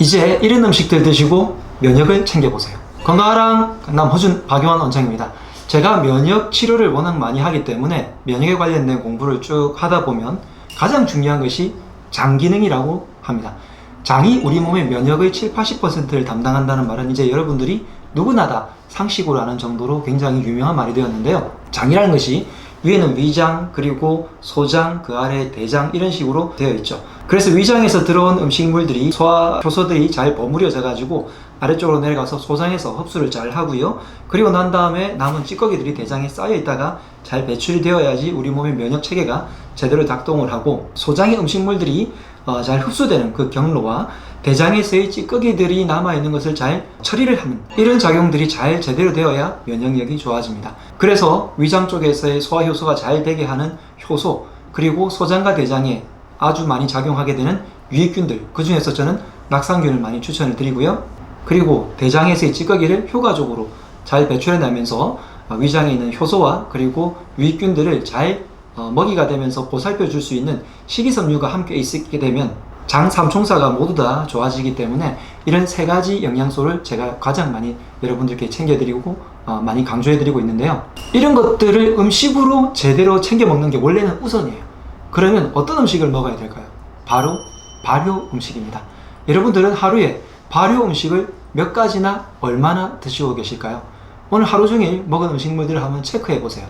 이제 이런 음식들 드시고 면역을 챙겨보세요. 건강하랑 강남 허준 박용환 원장입니다. 제가 면역 치료를 워낙 많이 하기 때문에 면역에 관련된 공부를 쭉 하다 보면 가장 중요한 것이 장 기능이라고 합니다. 장이 우리 몸의 면역의 7, 80%를 담당한다는 말은 이제 여러분들이 누구나 다 상식으로 아는 정도로 굉장히 유명한 말이 되었는데요. 장이라는 것이 위에는 위장, 그리고 소장, 그 아래 대장 이런 식으로 되어 있죠. 그래서 위장에서 들어온 음식물들이 소화 효소들이 잘 버무려져 가지고 아래쪽으로 내려가서 소장에서 흡수를 잘 하고요. 그리고 난 다음에 남은 찌꺼기들이 대장에 쌓여 있다가 잘 배출이 되어야지 우리 몸의 면역 체계가 제대로 작동을 하고 소장의 음식물들이 어, 잘 흡수되는 그 경로와 대장에서의 찌꺼기들이 남아있는 것을 잘 처리를 하는 이런 작용들이 잘 제대로 되어야 면역력이 좋아집니다. 그래서 위장 쪽에서의 소화효소가 잘 되게 하는 효소 그리고 소장과 대장에 아주 많이 작용하게 되는 유익균들 그 중에서 저는 낙상균을 많이 추천을 드리고요. 그리고 대장에서의 찌꺼기를 효과적으로 잘 배출해내면서 어, 위장에 있는 효소와 그리고 유익균들을 잘 어, 먹이가 되면서 보살펴 줄 수 있는 식이섬유가 함께 있게 되면 장 삼총사가 모두 다 좋아지기 때문에 이런 세 가지 영양소를 제가 가장 많이 여러분들께 챙겨드리고 어, 많이 강조해드리고 있는데요. 이런 것들을 음식으로 제대로 챙겨 먹는 게 원래는 우선이에요. 그러면 어떤 음식을 먹어야 될까요? 바로 발효 음식입니다. 여러분들은 하루에 발효 음식을 몇 가지나 얼마나 드시고 계실까요? 오늘 하루 종일 먹은 음식물들을 한번 체크해 보세요.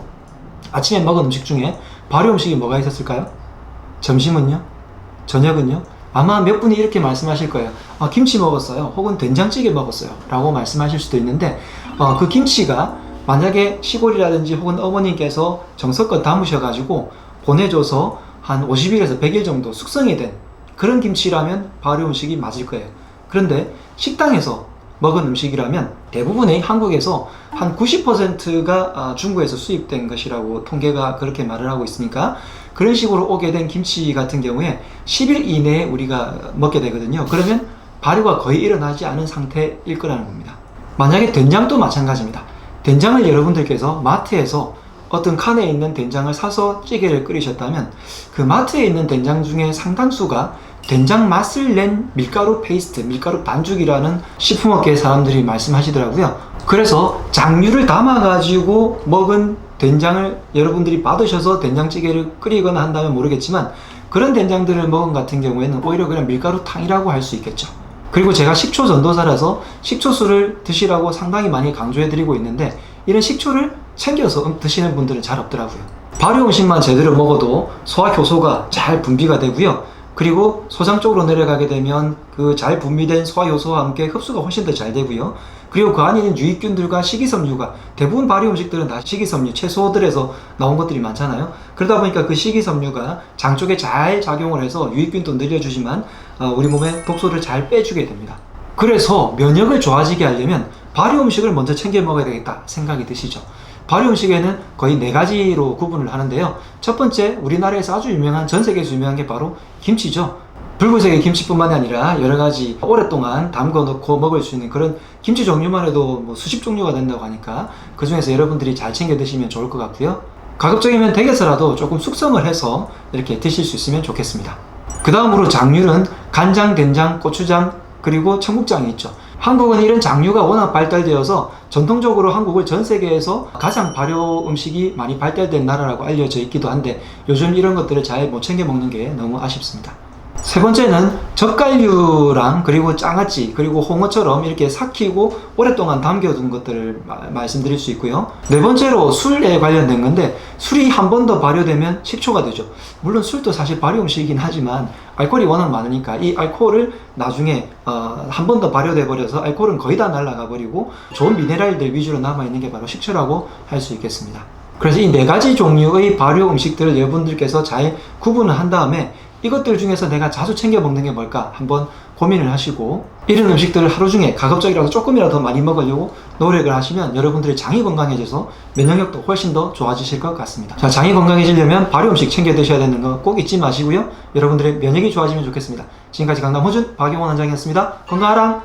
아침에 먹은 음식 중에 발효 음식이 뭐가 있었을까요? 점심은요? 저녁은요? 아마 몇 분이 이렇게 말씀하실 거예요. 아, 김치 먹었어요. 혹은 된장찌개 먹었어요. 라고 말씀하실 수도 있는데, 어, 그 김치가 만약에 시골이라든지 혹은 어머님께서 정성껏 담으셔가지고 보내줘서 한 50일에서 100일 정도 숙성이 된 그런 김치라면 발효 음식이 맞을 거예요. 그런데 식당에서 먹은 음식이라면 대부분의 한국에서 한 90%가 아, 중국에서 수입된 것이라고 통계가 그렇게 말을 하고 있으니까 그런 식으로 오게 된 김치 같은 경우에 10일 이내에 우리가 먹게 되거든요. 그러면 발효가 거의 일어나지 않은 상태일 거라는 겁니다. 만약에 된장도 마찬가지입니다. 된장을 여러분들께서 마트에서 어떤 칸에 있는 된장을 사서 찌개를 끓이셨다면 그 마트에 있는 된장 중에 상당수가 된장 맛을 낸 밀가루 페이스트, 밀가루 반죽이라는 식품업계 사람들이 말씀하시더라고요. 그래서 장류를 담아가지고 먹은 된장을 여러분들이 받으셔서 된장찌개를 끓이거나 한다면 모르겠지만 그런 된장들을 먹은 같은 경우에는 오히려 그냥 밀가루탕이라고 할 수 있겠죠. 그리고 제가 식초 전도사라서 식초수를 드시라고 상당히 많이 강조해드리고 있는데 이런 식초를 챙겨서 음- 드시는 분들은 잘 없더라고요. 발효 음식만 제대로 먹어도 소화 효소가 잘 분비가 되고요. 그리고 소장 쪽으로 내려가게 되면 그 잘 분비된 소화 효소와 함께 흡수가 훨씬 더 잘 되고요. 그리고 그 안에 있는 유익균들과 식이섬유가 대부분 발효 음식들은 다 식이섬유 채소들에서 나온 것들이 많잖아요. 그러다 보니까 그 식이섬유가 장 쪽에 잘 작용을 해서 유익균도 늘려주지만 어, 우리 몸에 독소를 잘 빼주게 됩니다. 그래서 면역을 좋아지게 하려면 발효 음식을 먼저 챙겨 먹어야 되겠다 생각이 드시죠. 발효 음식에는 거의 네 가지로 구분을 하는데요. 첫 번째, 우리나라에서 아주 유명한, 전 세계에서 유명한 게 바로 김치죠. 붉은색의 김치뿐만이 아니라 여러 가지 오랫동안 담궈 놓고 먹을 수 있는 그런 김치 종류만 해도 뭐 수십 종류가 된다고 하니까 그 중에서 여러분들이 잘 챙겨 드시면 좋을 것 같고요. 가급적이면 댁에서라도 조금 숙성을 해서 이렇게 드실 수 있으면 좋겠습니다. 그 다음으로 장류는 간장, 된장, 고추장, 그리고 청국장이 있죠. 한국은 이런 장류가 워낙 발달되어서 전통적으로 한국을 전 세계에서 가장 발효 음식이 많이 발달된 나라라고 알려져 있기도 한데 요즘 이런 것들을 잘 못 챙겨 먹는 게 너무 아쉽습니다. 세 번째는 젓갈류랑 그리고 장아찌 그리고 홍어처럼 이렇게 삭히고 오랫동안 담겨둔 것들을 마- 말씀드릴 수 있고요. 네 번째로 술에 관련된 건데 술이 한 번 더 발효되면 식초가 되죠. 물론 술도 사실 발효 음식이긴 하지만 알코올이 워낙 많으니까 이 알코올을 나중에 어, 한 번 더 발효돼 버려서 알코올은 거의 다 날아가 버리고 좋은 미네랄들 위주로 남아 있는 게 바로 식초라고 할 수 있겠습니다. 그래서 이 네 가지 종류의 발효 음식들을 여러분들께서 잘 구분을 한 다음에 이것들 중에서 내가 자주 챙겨 먹는 게 뭘까 한번 고민을 하시고 이런 음식들을 하루 중에 가급적이라도 조금이라도 더 많이 먹으려고 노력을 하시면 여러분들의 장이 건강해져서 면역력도 훨씬 더 좋아지실 것 같습니다. 자, 장이 건강해지려면 발효 음식 챙겨 드셔야 되는 거 꼭 잊지 마시고요. 여러분들의 면역이 좋아지면 좋겠습니다. 지금까지 강남 호준 박용원 원장이었습니다. 건강하랑